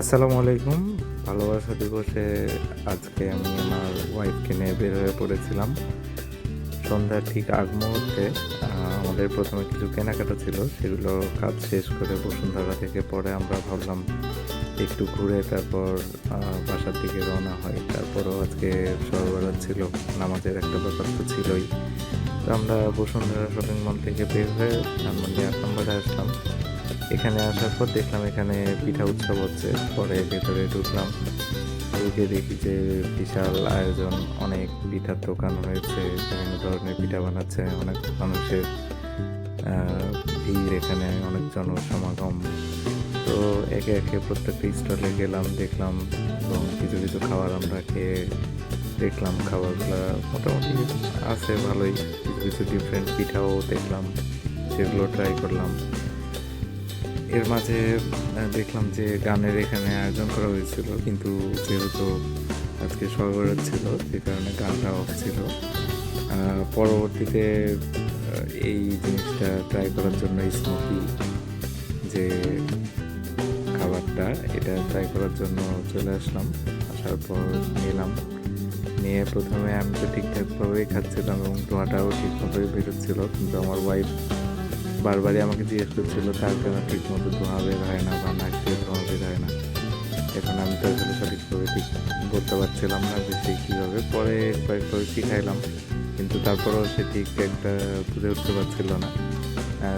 আসসালামু আলাইকুম। ভালোবাসা দিবসে আজকে আমি আমার ওয়াইফকে নিয়ে বের হয়ে পড়েছিলাম। সন্ধ্যার ঠিক আগ মুহূর্তে আমাদের প্রথমে কিছু কেনাকাটা ছিল, সেগুলো কাজ শেষ করে বসুন্ধরা থেকে পরে আমরা ভাবলাম একটু ঘুরে তারপর বাসার দিকে রওনা হয়। তারপরও আজকে সরবরাহ ছিল, নামাজের একটা ব্যাপার তো ছিলই। তো আমরা বসুন্ধরা শপিং মল থেকে বের হয়ে ধানমন্ডি নম্বরে আসলাম। এখানে আসার পর দেখলাম এখানে পিঠা উৎসব হচ্ছে। পরে ভেতরে ঢুকলাম। ঢুকে দেখি যে বিশাল আয়োজন, অনেক পিঠার দোকান হয়েছে বিভিন্ন ধরনের পিঠা বানাচ্ছে অনেক মানুষের ভিড় এখানে, অনেক জনসমাগম। তো একে একে প্রত্যেকটা স্টলে গেলাম, দেখলাম এবং কিছু কিছু খাবার আমরা খেয়ে দেখলাম, খাবারগুলো মোটামুটি আছে, ভালোই। কিছু কিছু ডিফারেন্ট পিঠাও দেখলাম সেগুলো ট্রাই করলাম। এর মাঝে দেখলাম যে গানের এখানে আয়োজন করা হয়েছিল, কিন্তু যেহেতু আজকে সরবরাহ ছিল যে কারণে গানটা অফ ছিল। পরবর্তীতে এই জিনিসটা ট্রাই করার জন্য স্মোকি যে খাবারটা, এটা ট্রাই করার জন্য চলে আসলাম, আসার পর নিলাম। নিয়ে প্রথমে আমি তো ঠিকঠাকভাবেই খাচ্ছিলাম এবং ধোঁয়াটাও ঠিকভাবেই বেরোচ্ছিল, কিন্তু আমার ওয়াইফ বারবারই আমাকে জিজ্ঞেস করছিল তার কেন ঠিক মতো ধোঁয়া বের হয় না বা নাক দিয়ে ধোঁয়া বের হয় না? এখন আমি তো আসলে সঠিকভাবে ঠিক করতে পারছিলাম না যে সে কীভাবে। পরে কয়েকবার শিখাইলাম, কিন্তু তারপরেও সে ঠিক একটা বুঝে উঠতে পারছিল না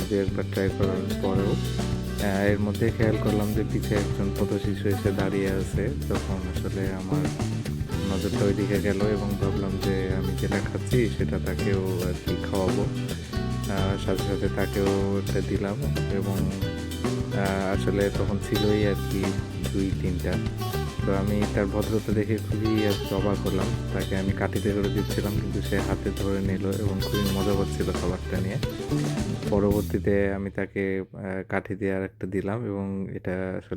দু একবার ট্রাই করার পরেও। এর মধ্যে খেয়াল করলাম যে পিছে একজন পথ শিশু এসে দাঁড়িয়ে আছে, তখন আসলে আমার নজরটা ওইদিকে গেল এবং ভাবলাম যে আমি যেটা খাচ্ছি সেটা তাকেও আর কি খাওয়াবো। সাথে সাথে তাকেও একটা দিলাম এবং আসলে তখন ছিলই আর কি দুই, তিনটা। তো আমি তার ভদ্রতা দেখে খুবই অবাক হলাম। তাকে আমি কাঠিতে করে দিচ্ছিলাম, কিন্তু সে হাতে ধরে নিল এবং খুবই মজা করছিল খাবারটা নিয়ে। পরবর্তীতে আমি তাকে কাঠি দিয়ে আর একটা দিলাম এবং এটা আসলে